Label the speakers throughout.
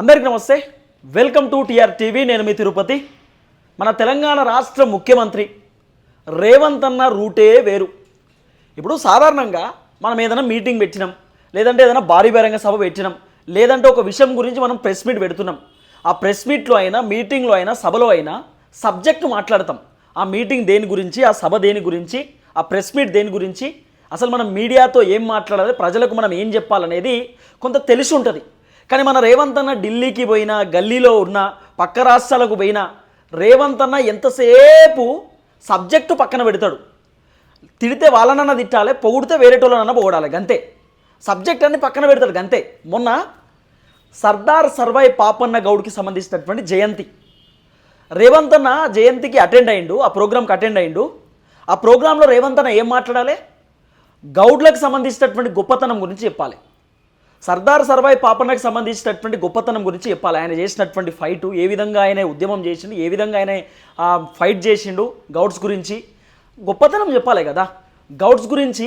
Speaker 1: అందరికీ నమస్తే. Welcome to TR TV నేను మీ తిరుపతి. మన తెలంగాణ రాష్ట్ర ముఖ్యమంత్రి రేవంత్ అన్న రూటే వేరు. ఇప్పుడు సాధారణంగా మనం ఏదైనా మీటింగ్ పెట్టినాం లేదంటే ఏదైనా భారీ బహిరంగ సభ పెట్టినాం లేదంటే ఒక విషయం గురించి మనం ప్రెస్ మీట్ పెడుతున్నాం. ఆ ప్రెస్ మీట్లో అయినా మీటింగ్లో అయినా సభలో అయినా సబ్జెక్ట్ మాట్లాడతాం. ఆ మీటింగ్ దేని గురించి ఆ సభ దేని గురించి ఆ ప్రెస్ మీట్ దేని గురించి అసలు మనం మీడియాతో ఏం మాట్లాడాలి ప్రజలకు మనం ఏం చెప్పాలనేది కొంత తెలిసి ఉంటుంది. కానీ మన రేవంత్ అన్న ఢిల్లీకి పోయినా గల్లీలో ఉన్న పక్క రాష్ట్రాలకు పోయినా రేవంత్ అన్న ఎంతసేపు సబ్జెక్టు పక్కన పెడతాడు. తిడితే వాళ్ళనన్నా తిట్టాలి పొగిడితే వేరేటోళ్ళనన్నా పొగడాలి గంతే. సబ్జెక్ట్ అన్ని పక్కన పెడతాడు గంతే. మొన్న సర్దార్ సర్వాయి పాపన్న గౌడ్కి సంబంధించినటువంటి జయంతి. రేవంత్ అన్న జయంతికి అటెండ్ అయిండు ఆ ప్రోగ్రామ్కి అటెండ్ అయిండు. ఆ ప్రోగ్రాంలో రేవంత్ అన్న ఏం మాట్లాడాలి? గౌడ్లకు సంబంధించినటువంటి గొప్పతనం గురించి చెప్పాలి. సర్దార్ సర్వాయి పాపన్నకి సంబంధించినటువంటి గొప్పతనం గురించి చెప్పాలి. ఆయన చేసినటువంటి ఫైట్ ఏ విధంగా ఆయన ఉద్యమం చేసిండు ఏ విధంగా ఆయన ఆ, ఫైట్ చేసిండు గౌడ్స్ గురించి గొప్పతనం చెప్పాలి కదా. గౌడ్స్ గురించి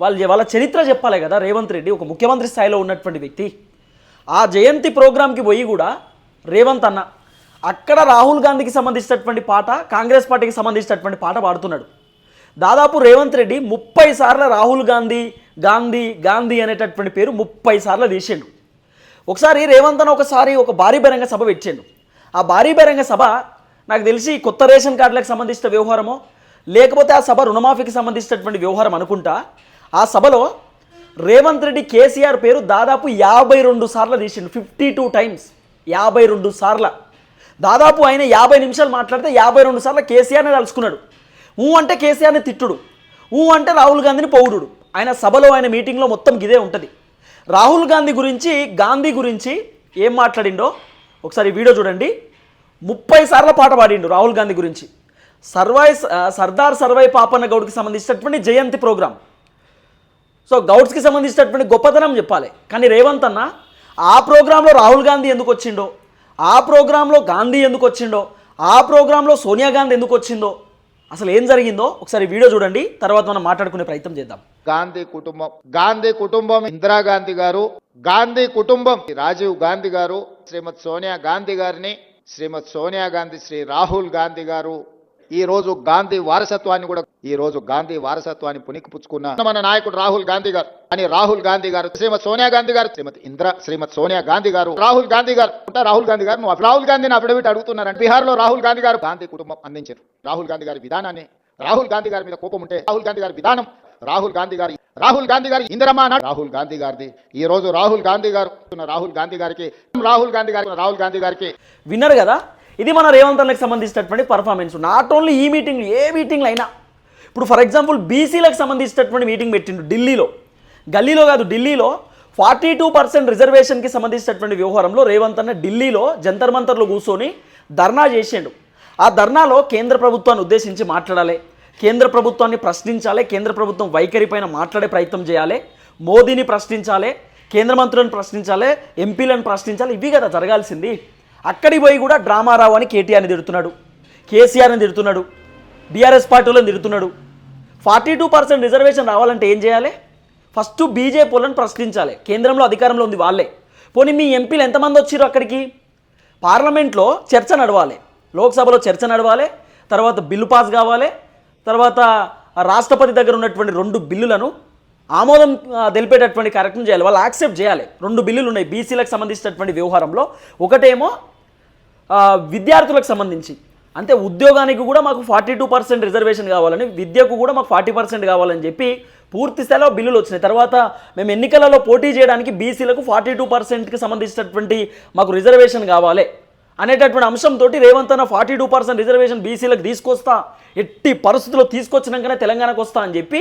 Speaker 1: వాళ్ళ వాళ్ళ చరిత్ర చెప్పాలి కదా రేవంత్ రెడ్డి ఒక ముఖ్యమంత్రి స్థాయిలో ఉన్నటువంటి వ్యక్తి. ఆ జయంతి ప్రోగ్రాంకి పోయి కూడా రేవంత్ అన్న అక్కడ రాహుల్ గాంధీకి సంబంధించినటువంటి పాట కాంగ్రెస్ పార్టీకి సంబంధించినటువంటి పాట పాడుతున్నాడు. దాదాపు రేవంత్ రెడ్డి ముప్పై సార్లు రాహుల్ గాంధీ గాంధీ గాంధీ అనేటటువంటి పేరు ముప్పై సార్లు తీసిండు. ఒకసారి రేవంత్ అన్న ఒకసారి ఒక భారీ బహిరంగ సభ పెట్టిండు. ఆ భారీ బహిరంగ సభ నాకు తెలిసి కొత్త రేషన్ కార్డులకు సంబంధించిన వ్యవహారమో లేకపోతే ఆ సభ రుణమాఫీకి సంబంధించినటువంటి వ్యవహారం అనుకుంటా ఆ సభలో రేవంత్ రెడ్డి కేసీఆర్ పేరు దాదాపు యాభై రెండు సార్లు తీసిండు. ఫిఫ్టీ టూ టైమ్స్ యాభై రెండు సార్ల. దాదాపు ఆయన యాభై నిమిషాలు మాట్లాడితే యాభై రెండు సార్లు కేసీఆర్ని తలుచుకున్నాడు. ఊ అంటే కేసీఆర్ని తిట్టుడు. ఊ అంటే రాహుల్ గాంధీని పౌరుడు ఆయన సభలో ఆయన మీటింగ్లో మొత్తం గిదే ఉంటుంది. రాహుల్ గాంధీ గురించి గాంధీ గురించి ఏం మాట్లాడిండో ఒకసారి వీడియో చూడండి. ముప్పై సార్ల పాట పాడిండు రాహుల్ గాంధీ గురించి. సర్వాయి సర్దార్ సర్వై పాపన్న గౌడ్కి సంబంధించినటువంటి జయంతి ప్రోగ్రాం. సో గౌడ్స్కి సంబంధించినటువంటి గొప్పతనం చెప్పాలి. కానీ రేవంత్ అన్న ఆ ప్రోగ్రాంలో రాహుల్ గాంధీ ఎందుకు వచ్చిండో ఆ ప్రోగ్రాంలో గాంధీ ఎందుకు వచ్చిండో ఆ ప్రోగ్రాంలో సోనియా గాంధీ ఎందుకు వచ్చిందో అసలు ఏం జరిగిందో ఒకసారి వీడియో చూడండి తర్వాత మనం మాట్లాడుకునే ప్రయత్నం చేద్దాం.
Speaker 2: గాంధీ కుటుంబం గాంధీ కుటుంబం ఇందిరాగాంధీ గారు గాంధీ కుటుంబం రాజీవ్ గాంధీ గారు శ్రీమతి సోనియా గాంధీ గారిని శ్రీమతి సోనియా గాంధీ శ్రీ రాహుల్ గాంధీ గారు ఈ రోజు గాంధీ వారసత్వాన్ని కూడా ఈ రోజు గాంధీ వారసత్వాన్ని పుణికిపుచ్చుకున్న మన నాయకుడు రాహుల్ గాంధీ గారు అని రాహుల్ గాంధీ గారు శ్రీమతి సోనియా గాంధీ గారు శ్రీమతి ఇంద్ర శ్రీమతి సోనియా గాంధీ గారు రాహుల్ గాంధీ గారు ఉంటా రాహుల్ గాంధీ గారు నువ్వు రాహుల్ గాంధీని అఫిడవిట్ అడుగుతున్నారని బీహార్లో రాహుల్ గాంధీ గారు గాంధీ కుటుంబం అందించారు రాహుల్ గాంధీ గారి విధానాన్ని రాహుల్ గాంధీ గారి మీద కోపం ఉంటే రాహుల్ గాంధీ గారి విధానం రాహుల్ గాంధీ గారి రాహుల్ గాంధీ గారి ఇందిరమా రాహుల్ గాంధీ గారిది ఈ రోజు రాహుల్ గాంధీ గారు రాహుల్ గాంధీ గారికి రాహుల్ గాంధీ గారికి రాహుల్ గాంధీ గారికి
Speaker 1: విన్నారు కదా ఇది మన రేవంత్ అన్నకి సంబంధించినటువంటి పర్ఫార్మెన్స్ నాట్ ఓన్లీ ఈ మీటింగ్ ఏ మీటింగ్లు అయినా ఇప్పుడు ఫర్ ఎగ్జాంపుల్ బీసీలకు సంబంధించినటువంటి మీటింగ్ పెట్టిండు ఢిల్లీలో. గల్లీలో కాదు ఢిల్లీలో ఫార్టీ టూ పర్సెంట్ రిజర్వేషన్కి సంబంధించినటువంటి వ్యవహారంలో రేవంత్ అన్న ఢిల్లీలో జంతర్ మంతర్లో కూర్చొని ధర్నా చేసిండు. ఆ ధర్నాలో కేంద్ర ప్రభుత్వాన్ని ఉద్దేశించి మాట్లాడాలి. కేంద్ర ప్రభుత్వాన్ని ప్రశ్నించాలి. కేంద్ర ప్రభుత్వం వైఖరి పైన మాట్లాడే ప్రయత్నం చేయాలి. మోదీని ప్రశ్నించాలి. కేంద్ర మంత్రులను ప్రశ్నించాలి. ఎంపీలను ప్రశ్నించాలి. ఇవి కదా జరగాల్సింది. అక్కడికి పోయి కూడా డ్రామారావు అని కేటీఆర్ని తిడుతున్నాడు. కేసీఆర్ని తిడుతున్నాడు. బీఆర్ఎస్ పార్టీలను తిడుతున్నాడు. ఫార్టీ టూ పర్సెంట్ రిజర్వేషన్ రావాలంటే ఏం చేయాలి? ఫస్ట్ బీజేపీలను ప్రశ్నించాలి. కేంద్రంలో అధికారంలో ఉంది వాళ్ళే. పోనీ మీ ఎంపీలు ఎంతమంది వచ్చారు అక్కడికి? పార్లమెంట్లో చర్చ నడవాలి. లోక్సభలో చర్చ నడవాలి. తర్వాత బిల్లు పాస్ కావాలి. తర్వాత రాష్ట్రపతి దగ్గర ఉన్నటువంటి రెండు బిల్లులను ఆమోదం తెలిపేటటువంటి కార్యక్రమం చేయాలి. వాళ్ళు యాక్సెప్ట్ చేయాలి. రెండు బిల్లులు ఉన్నాయి. బీసీలకు సంబంధించినటువంటి వ్యవహారంలో. ఒకటేమో విద్యార్థులకు సంబంధించి. అంటే ఉద్యోగానికి కూడా మాకు ఫార్టీ టూ పర్సెంట్ రిజర్వేషన్ కావాలని విద్యకు కూడా మాకు ఫార్టీ పర్సెంట్ కావాలని చెప్పి పూర్తి స్థాయిలో బిల్లులు వచ్చినాయి. తర్వాత మేము ఎన్నికలలో పోటీ చేయడానికి బీసీలకు ఫార్టీ టూ పర్సెంట్కి సంబంధించినటువంటి మాకు రిజర్వేషన్ కావాలి అనేటటువంటి అంశంతో రేవంత్ అన్న ఫార్టీ టూ పర్సెంట్ రిజర్వేషన్ బీసీలకు తీసుకొస్తా ఎట్టి పరిస్థితుల్లో తీసుకొచ్చినాకనే తెలంగాణకు వస్తా అని చెప్పి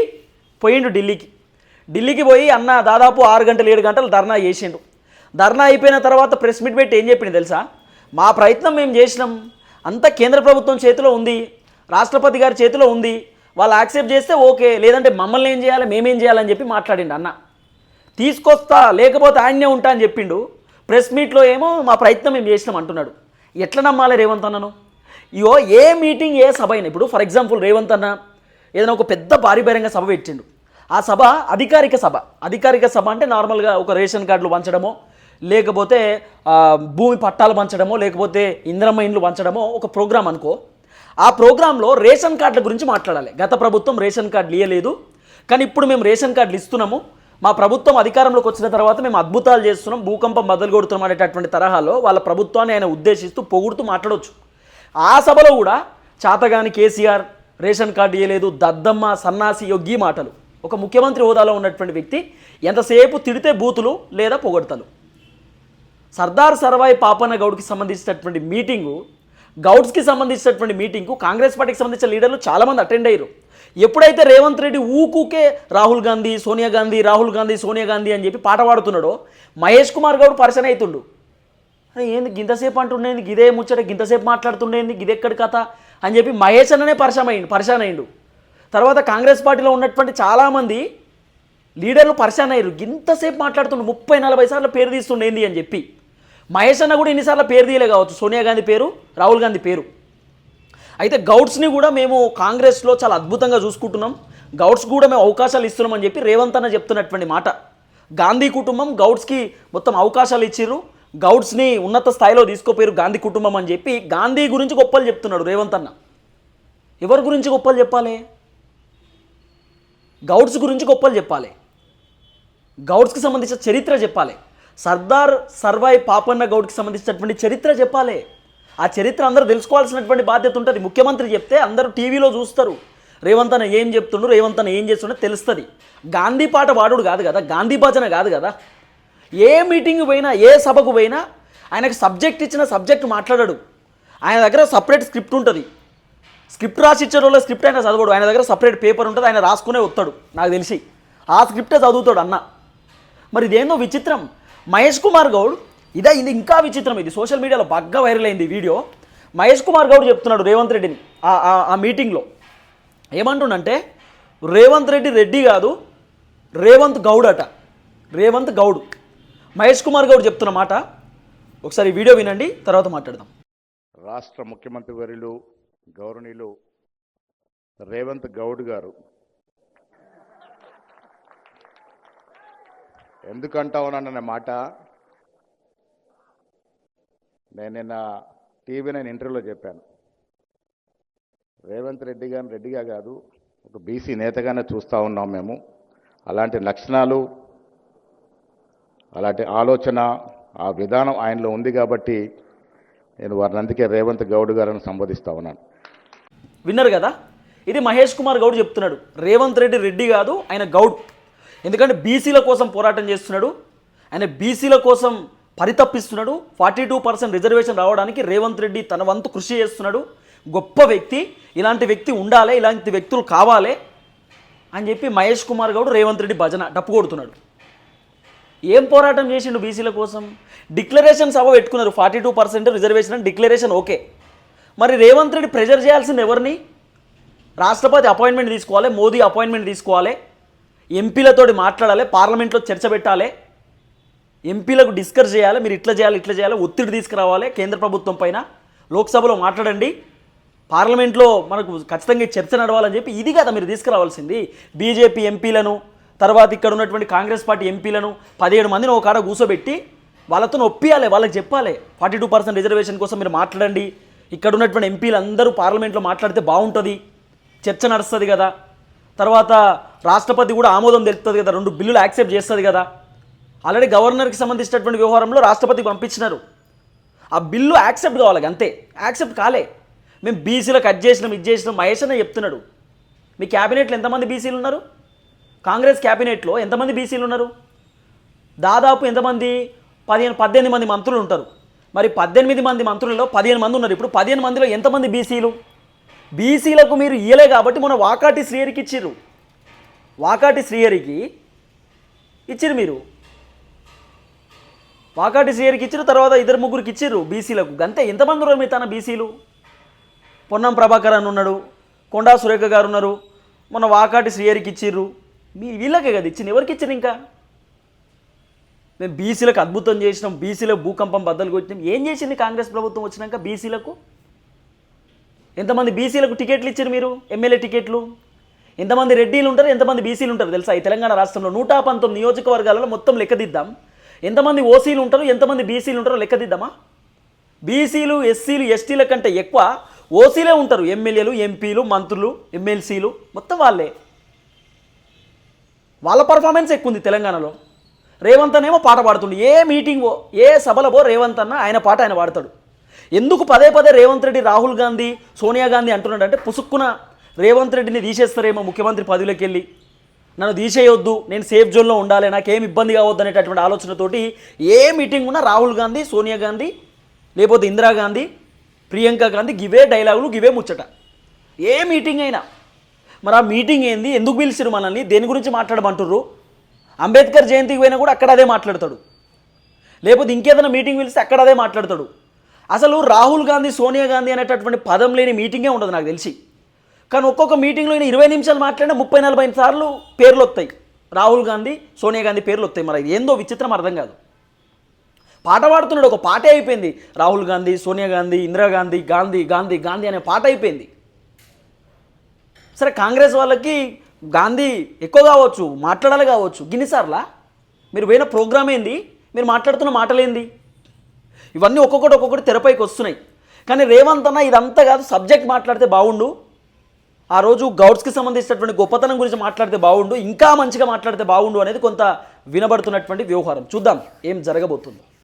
Speaker 1: పోయిండు ఢిల్లీకి. ఢిల్లీకి పోయి అన్న దాదాపు ఆరు గంటలు ఏడు గంటలు ధర్నా చేసిండు. ధర్నా అయిపోయిన తర్వాత ప్రెస్ మీట్ పెట్టి ఏం చెప్పింది తెలుసా? మా ప్రయత్నం మేము చేసినాం. అంతా కేంద్ర ప్రభుత్వం చేతిలో ఉంది. రాష్ట్రపతి గారి చేతిలో ఉంది. వాళ్ళు యాక్సెప్ట్ చేస్తే ఓకే. లేదంటే మమ్మల్ని ఏం చేయాలి మేమేం చేయాలని చెప్పి మాట్లాడిండు అన్న. తీసుకొస్తా లేకపోతే ఆయన్నే ఉంటా అని చెప్పిండు. ప్రెస్ మీట్లో ఏమో మా ప్రయత్నం మేము చేసినాం అంటున్నాడు. ఎట్లా నమ్మాలి రేవంత్ అన్నను? ఇగో ఏ మీటింగ్ ఏ సభ అయినా ఇప్పుడు ఫర్ ఎగ్జాంపుల్ రేవంత్ అన్న ఏదైనా ఒక పెద్ద భారీ బహిరంగ సభ పెట్టిండు. ఆ సభ అధికారిక సభ. అధికారిక సభ అంటే నార్మల్గా ఒక రేషన్ కార్డులు పంచడమో లేకపోతే భూమి పట్టాలు పంచడమో లేకపోతే ఇంద్రమ్మ ఇండ్లు పంచడమో ఒక ప్రోగ్రామ్ అనుకో. ఆ ప్రోగ్రాంలో రేషన్ కార్డుల గురించి మాట్లాడాలి. గత ప్రభుత్వం రేషన్ కార్డులు ఇవ్వలేదు కానీ ఇప్పుడు మేము రేషన్ కార్డులు ఇస్తున్నాము. మా ప్రభుత్వం అధికారంలోకి వచ్చిన తర్వాత మేము అద్భుతాలు చేస్తున్నాం. భూకంపం బదులు కొడుతున్నాం అనేటటువంటి తరహాలో వాళ్ళ ప్రభుత్వాన్ని ఆయన ఉద్దేశిస్తూ పొగుడుతూ మాట్లాడవచ్చు ఆ సభలో కూడా చాతగాని కేసీఆర్ రేషన్ కార్డు ఇవ్వలేదు దద్దమ్మ సన్నాసి యొగ్గి మాటలు. ఒక ముఖ్యమంత్రి హోదాలో ఉన్నటువంటి వ్యక్తి ఎంతసేపు తిడితే బూతులు లేదా పొగడతలు? సర్దార్ సర్వాయి పాపన్న గౌడ్కి సంబంధించినటువంటి మీటింగు గౌడ్స్కి సంబంధించినటువంటి మీటింగ్కు కాంగ్రెస్ పార్టీకి సంబంధించిన లీడర్లు చాలామంది అటెండ్ అయ్యారు. ఎప్పుడైతే రేవంత్ రెడ్డి ఊకూకే రాహుల్ గాంధీ సోనియా గాంధీ రాహుల్ గాంధీ సోనియా గాంధీ అని చెప్పి పాట పాడుతున్నాడో మహేష్ కుమార్ గౌడ్ పరిచయం అవుతుండు. అరే ఏంది గింతసేపు అంటుండేది? గిదే ముచ్చట గింతసేపు మాట్లాడుతుండేది? గిదెక్కడి కథ? అని చెప్పి మహేష్ అన్ననే పరిచయం అయ్యిండు పరిచయం అయ్యిండు. తర్వాత కాంగ్రెస్ పార్టీలో ఉన్నటువంటి చాలామంది లీడర్లు పరిశాన్ అయ్యారు. ఇంతసేపు మాట్లాడుతుండు ముప్పై నలభై సార్లు పేరు తీస్తుండేంది అని చెప్పి. మహేష్ అన్న కూడా ఎన్నిసార్లు పేరు తీయలే కావచ్చు. సోనియా గాంధీ పేరు రాహుల్ గాంధీ పేరు. అయితే గౌడ్స్ని కూడా మేము కాంగ్రెస్లో చాలా అద్భుతంగా చూసుకుంటున్నాం. గౌడ్స్ కూడా మేము అవకాశాలు ఇస్తున్నామని చెప్పి రేవంత్ అన్న చెప్తున్నటువంటి మాట. గాంధీ కుటుంబం గౌడ్స్కి మొత్తం అవకాశాలు ఇచ్చిర్రు. గౌడ్స్ని ఉన్నత స్థాయిలో తీసుకోపోయారు గాంధీ కుటుంబం అని చెప్పి గాంధీ గురించి గొప్పలు చెప్తున్నాడు రేవంత్ అన్న. ఎవరి గురించి గొప్పలు చెప్పాలి? గౌడ్స్ గురించి గొప్పలు చెప్పాలి. గౌడ్స్కి సంబంధించిన చరిత్ర చెప్పాలి. సర్దార్ సర్వాయి పాపన్న గౌడ్కి సంబంధించినటువంటి చరిత్ర చెప్పాలి. ఆ చరిత్ర అందరూ తెలుసుకోవాల్సినటువంటి బాధ్యత ఉంటుంది. ముఖ్యమంత్రి చెప్తే అందరూ టీవీలో చూస్తారు. రేవంత్ అన్న ఏం చెప్తుండు రేవంత్ అన్న ఏం చేస్తుండో తెలుస్తుంది. గాంధీ పాట వాడుడు కాదు కదా గాంధీ భజన కాదు కదా. ఏ మీటింగ్ పోయినా ఏ సభకు పోయినా ఆయనకు సబ్జెక్ట్ ఇచ్చిన సబ్జెక్ట్ మాట్లాడాడు. ఆయన దగ్గర సపరేట్ స్క్రిప్ట్ ఉంటుంది. స్క్రిప్ట్ రాసి ఇచ్చే రోజులో స్క్రిప్ట్ ఆయన చదవడు. ఆయన దగ్గర సపరేట్ పేపర్ ఉంటుంది ఆయన రాసుకునే వస్తాడు నాకు తెలిసి. ఆ స్క్రిప్టే చదువుతాడు అన్న. మరి ఇదేందో విచిత్రం. మహేష్ కుమార్ గౌడ్ ఇదే ఇది ఇంకా విచిత్రం. ఇది సోషల్ మీడియాలో బాగా వైరల్ అయింది వీడియో. మహేష్ కుమార్ గౌడ్ చెప్తున్నాడు రేవంత్ రెడ్డిని ఆ- మీటింగ్లో. ఏమంటుండంటే రేవంత్ రెడ్డి రెడ్డి కాదు రేవంత్ గౌడ్ అట. రేవంత్ గౌడ్. మహేష్ కుమార్ గౌడ్ చెప్తున్న మాట. ఒకసారి వీడియో వినండి తర్వాత మాట్లాడదాం.
Speaker 3: రాష్ట్ర ముఖ్యమంత్రి వర్యులు గౌరవనీయులు రేవంత్ గౌడ్ గారు. ఎందుకంటా ఉన్నానన్న మాట? నేను నిన్న టీవీ నేను ఇంటర్వ్యూలో చెప్పాను. రేవంత్ రెడ్డి గారిని రెడ్డిగా కాదు ఒక బీసీ నేతగానే చూస్తూ ఉన్నాం మేము. అలాంటి లక్షణాలు అలాంటి ఆలోచన ఆ విధానం ఆయనలో ఉంది కాబట్టి నేను వారిని అందుకే రేవంత్ గౌడ్ గారిని సంబోధిస్తూ ఉన్నాను.
Speaker 1: విన్నారు కదా? ఇది మహేష్ కుమార్ గౌడ్ చెప్తున్నాడు. రేవంత్ రెడ్డి రెడ్డి కాదు ఆయన గౌడ్. ఎందుకంటే బీసీల కోసం పోరాటం చేస్తున్నాడు. ఆయన బీసీల కోసం పరితప్పిస్తున్నాడు ఫార్టీ టూ పర్సెంట్ రిజర్వేషన్ రావడానికి రేవంత్ రెడ్డి తన వంతు కృషి చేస్తున్నాడు. గొప్ప వ్యక్తి. ఇలాంటి వ్యక్తి ఉండాలి ఇలాంటి వ్యక్తులు కావాలి అని చెప్పి మహేష్ కుమార్ గౌడ్ రేవంత్ రెడ్డి భజన డప్పు కొడుతున్నాడు. ఏం పోరాటం చేసిండు బీసీల కోసం? డిక్లరేషన్ సభ పెట్టుకున్నారు. ఫార్టీ టూ పర్సెంట్ రిజర్వేషన్ అని డిక్లరేషన్ ఓకే. మరి రేవంత్ రెడ్డి ప్రెజర్ చేయాల్సింది ఎవరిని? రాష్ట్రపతి అపాయింట్మెంట్ తీసుకోవాలి మోదీ అపాయింట్మెంట్ తీసుకోవాలి ఎంపీలతోటి మాట్లాడాలి పార్లమెంట్లో చర్చ పెట్టాలి ఎంపీలకు డిస్కస్ చేయాలి మీరు ఇట్లా చేయాలి ఇట్లా చేయాలి ఒత్తిడి తీసుకురావాలి కేంద్ర ప్రభుత్వం పైన లోక్సభలో మాట్లాడండి పార్లమెంట్లో మనకు ఖచ్చితంగా చర్చ నడవాలని చెప్పి ఇది కదా మీరు తీసుకురావాల్సింది. బీజేపీ ఎంపీలను తర్వాత ఇక్కడ ఉన్నటువంటి కాంగ్రెస్ పార్టీ ఎంపీలను పదిహేడు మందిని ఒక కాడ కూర్చోబెట్టి వాళ్ళతో ఒప్పియాలి వాళ్ళకి చెప్పాలి. ఫార్టీ టూ పర్సెంట్ రిజర్వేషన్ కోసం మీరు మాట్లాడండి ఇక్కడ ఉన్నటువంటి ఎంపీలు అందరూ పార్లమెంట్లో మాట్లాడితే బాగుంటుంది చర్చ నడుస్తుంది కదా. తర్వాత రాష్ట్రపతి కూడా ఆమోదం తెలుపుతుంది కదా రెండు బిల్లులు యాక్సెప్ట్ చేస్తుంది కదా. ఆల్రెడీ గవర్నర్కి సంబంధించినటువంటి వ్యవహారంలో రాష్ట్రపతికి పంపించినారు. ఆ బిల్లు యాక్సెప్ట్ కావాలి అంతే. యాక్సెప్ట్ కాలే. మేము బీసీలో కట్ చేసినాం ఇది చేసినాం మహేష్ అనే చెప్తున్నాడు. మీ క్యాబినెట్లో ఎంతమంది బీసీలు ఉన్నారు? కాంగ్రెస్ క్యాబినెట్లో ఎంతమంది బీసీలు ఉన్నారు? దాదాపు ఎంతమంది? పదిహేను పద్దెనిమిది మంది మంత్రులు ఉంటారు. మరి పద్దెనిమిది మంది మంత్రులలో పదిహేను మంది ఉన్నారు. ఇప్పుడు పదిహేను మందిలో ఎంతమంది బీసీలు? బీసీలకు మీరు ఇయ్యలే కాబట్టి మన వాకాటి శ్రీహరికి ఇచ్చిర్రు. వాకాటి శ్రీహరికి ఇచ్చిర్రు మీరు. వాకాటి శ్రీహరికి ఇచ్చిన తర్వాత ఇద్దరు ముగ్గురికి ఇచ్చిర్రు బీసీలకు. అంతే ఎంతమంది ఉన్నారు మీ తన బీసీలు? పొన్నం ప్రభాకర్ అని ఉన్నాడు కొండా సురేఖ గారు ఉన్నారు మొన్న వాకాటి శ్రీహరికి ఇచ్చిర్రు. మీ వీళ్ళకే కదా ఇచ్చింది ఎవరికి ఇచ్చారు ఇంకా? మేము బీసీలకు అద్భుతం చేసినాం బీసీలకు భూకంపం బద్దలు కొట్టినాం. ఏం చేసింది కాంగ్రెస్ ప్రభుత్వం వచ్చినాక బీసీలకు? ఎంతమంది బీసీలకు టికెట్లు ఇచ్చారు మీరు? ఎమ్మెల్యే టికెట్లు? ఎంతమంది రెడ్డీలు ఉంటారు? ఎంతమంది బీసీలు ఉంటారు తెలుసా? ఈ తెలంగాణ రాష్ట్రంలో నూట పంతొమ్మిది నియోజకవర్గాలలో మొత్తం లెక్కదిద్దాం ఎంతమంది ఓసీలు ఉంటారు? ఎంతమంది బీసీలు ఉంటారో లెక్కదిద్దామా బీసీలు ఎస్సీలు ఎస్టీల కంటే ఎక్కువ ఓసీలే ఉంటారు. ఎమ్మెల్యేలు ఎంపీలు మంత్రులు ఎమ్మెల్సీలు మొత్తం వాళ్ళే. వాళ్ళ పర్ఫార్మెన్స్ ఎక్కువ ఉంది తెలంగాణలో. రేవంత్ అన్నేమో పాట పాడుతుండు. ఏ మీటింగ్ ఏ సభలవో రేవంత్ అన్న ఆయన పాట ఆయన పాడతాడు. ఎందుకు పదే పదే రేవంత్ రెడ్డి రాహుల్ గాంధీ సోనియా గాంధీ అంటున్నాడు అంటే పుసుక్కున రేవంత్ రెడ్డిని తీసేస్తారేమో ముఖ్యమంత్రి పదవిలోకి వెళ్ళి నన్ను తీసేయొద్దు నేను సేఫ్ జోన్లో ఉండాలి నాకేం ఇబ్బంది కావద్దు అనేటటువంటి ఆలోచనతోటి ఏ మీటింగ్ ఉన్నా రాహుల్ గాంధీ సోనియా గాంధీ లేకపోతే ఇందిరాగాంధీ ప్రియాంక గాంధీ గివే డైలాగులు గివే ముచ్చట. ఏ మీటింగ్ అయినా. మరి ఆ మీటింగ్ ఏంది? ఎందుకు పిలిచిరు మనల్ని? దేని గురించి మాట్లాడమంటుర్రు? అంబేద్కర్ జయంతికి పోయినా కూడా అక్కడ అదే మాట్లాడతాడు. లేకపోతే ఇంకేదైనా మీటింగ్ పిలిస్తే అక్కడ అదే మాట్లాడతాడు. అసలు రాహుల్ గాంధీ సోనియా గాంధీ అనేటటువంటి పదం లేని మీటింగే ఉండదు నాకు తెలిసి. కానీ ఒక్కొక్క మీటింగ్లో ఈయన ఇరవై నిమిషాలు మాట్లాడినా ముప్పై నలభై సార్లు పేర్లు వస్తాయి రాహుల్ గాంధీ సోనియా గాంధీ పేర్లు వస్తాయి మరి. ఇది ఏందో విచిత్రం అర్థం కాదు. పాట పాడుతున్నాడు ఒక పాటే అయిపోయింది. రాహుల్ గాంధీ సోనియా గాంధీ ఇందిరాగాంధీ గాంధీ గాంధీ గాంధీ అనే పాట అయిపోయింది. సరే కాంగ్రెస్ వాళ్ళకి గాంధీ ఎక్కువ కావచ్చు మాట్లాడాలి కావచ్చు. గిన్నిసార్లా మీరు పోయిన ప్రోగ్రామ్ ఏంది? మీరు మాట్లాడుతున్న మాటలేంది? ఇవన్నీ ఒక్కొక్కటి ఒక్కొక్కటి తెరపైకి వస్తున్నాయి. కానీ రేవంత్ అన్న ఇదంతా కాదు సబ్జెక్ట్ మాట్లాడితే బాగుండు ఆ రోజు గౌడ్స్కి సంబంధించినటువంటి గొప్పతనం గురించి మాట్లాడితే బాగుండు ఇంకా మంచిగా మాట్లాడితే బాగుండు అనేది కొంత వినబడుతున్నటువంటి వ్యవహారం. చూద్దాం ఏం జరగబోతుందో.